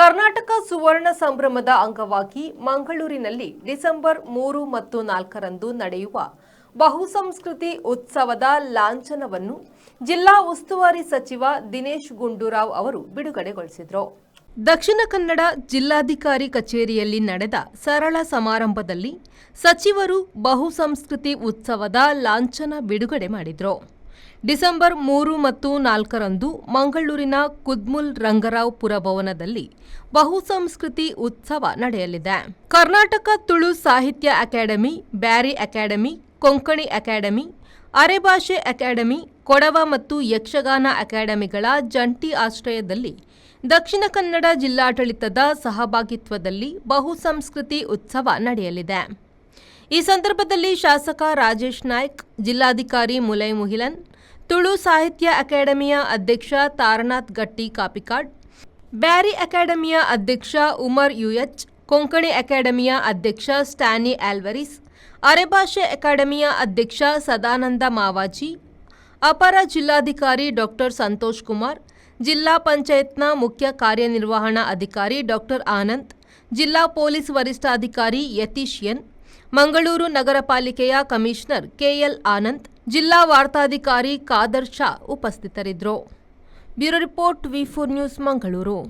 ಕರ್ನಾಟಕ ಸುವರ್ಣ ಸಂಭ್ರಮದ ಅಂಗವಾಗಿ ಮಂಗಳೂರಿನಲ್ಲಿ ಡಿಸೆಂಬರ್ ಮೂರು ಮತ್ತು ನಾಲ್ಕರಂದು ನಡೆಯುವ ಬಹುಸಂಸ್ಕೃತಿ ಉತ್ಸವದ ಲಾಂಛನವನ್ನು ಜಿಲ್ಲಾ ಉಸ್ತುವಾರಿ ಸಚಿವ ದಿನೇಶ್ ಗುಂಡೂರಾವ್ ಅವರು ಬಿಡುಗಡೆಗೊಳಿಸಿದರು. ದಕ್ಷಿಣ ಕನ್ನಡ ಜಿಲ್ಲಾಧಿಕಾರಿ ಕಚೇರಿಯಲ್ಲಿ ನಡೆದ ಸರಳ ಸಮಾರಂಭದಲ್ಲಿ ಸಚಿವರು ಬಹುಸಂಸ್ಕೃತಿ ಉತ್ಸವದ ಲಾಂಛನ ಬಿಡುಗಡೆ ಮಾಡಿದರು. ಡಿಸೆಂಬರ್ ಮೂರು ಮತ್ತು ನಾಲ್ಕರಂದು ಮಂಗಳೂರಿನ ಕುದ್ಮುಲ್ ರಂಗರಾವ್ ಪುರಭವನದಲ್ಲಿ ಬಹುಸಂಸ್ಕೃತಿ ಉತ್ಸವ ನಡೆಯಲಿದೆ. Karnataka Tulu Sahitya academy, Beary academy, Konkani academy, Arebhashe academy, Kodava ಮತ್ತು ಯಕ್ಷಗಾನ ಅಕಾಡೆಮಿಗಳ ಜಂಟಿ ಆಶ್ರಯದಲ್ಲಿ ದಕ್ಷಿಣ ಕನ್ನಡ ಜಿಲ್ಲಾಡಳಿತದ ಸಹಭಾಗಿತ್ವದಲ್ಲಿ ಬಹುಸಂಸ್ಕೃತಿ ಉತ್ಸವ ನಡೆಯಲಿದೆ. ಈ ಸಂದರ್ಭದಲ್ಲಿ ಶಾಸಕ ರಾಜೇಶ್ ನಾಯ್ಕ್, ಜಿಲ್ಲಾಧಿಕಾರಿ ಮುಲೈ ಮುಹಿಲನ್ ತುಳು ಸಾಹಿತ್ಯ ಅಕಾಡೆಮಿಯ ಅಧ್ಯಕ್ಷ ತಾರನಾಥ್ ಗಟ್ಟಿ ಕಾಪಿಕಾಡ್, ಬ್ಯಾರಿ ಅಕಾಡೆಮಿಯ ಅಧ್ಯಕ್ಷ ಉಮರ್ ಯುಎಚ್, ಕೊಂಕಣಿ ಅಕಾಡೆಮಿಯ ಅಧ್ಯಕ್ಷ ಸ್ಟ್ಯಾನಿ ಆಲ್ವರಿಸ್, ಅರೆಭಾಷೆ ಅಕಾಡೆಮಿಯ ಅಧ್ಯಕ್ಷ ಸದಾನಂದ ಮಾವಾಜಿ, ಅಪರ ಜಿಲ್ಲಾಧಿಕಾರಿ ಡಾಕ್ಟರ್ ಸಂತೋಷ್ ಕುಮಾರ್, ಜಿಲ್ಲಾ ಪಂಚಾಯತ್ನ ಮುಖ್ಯ ಕಾರ್ಯನಿರ್ವಹಣಾ ಅಧಿಕಾರಿ ಡಾಕ್ಟರ್ ಆನಂದ್, ಜಿಲ್ಲಾ ಪೊಲೀಸ್ ವರಿಷ್ಠಾಧಿಕಾರಿ ಯತೀಶ್ ಎನ್, ಮಂಗಳೂರು ನಗರ ಪಾಲಿಕೆಯ ಕಮಿಷನರ್ ಕೆಎಲ್ ಆನಂದ್ ಜಿಲ್ಲಾ ವಾರ್ತಾಧಿಕಾರಿ ಕಾದರ್ ಶಾ ಉಪಸ್ಥಿತರಿದ್ದರು. Bureau report V four news Mangaluru.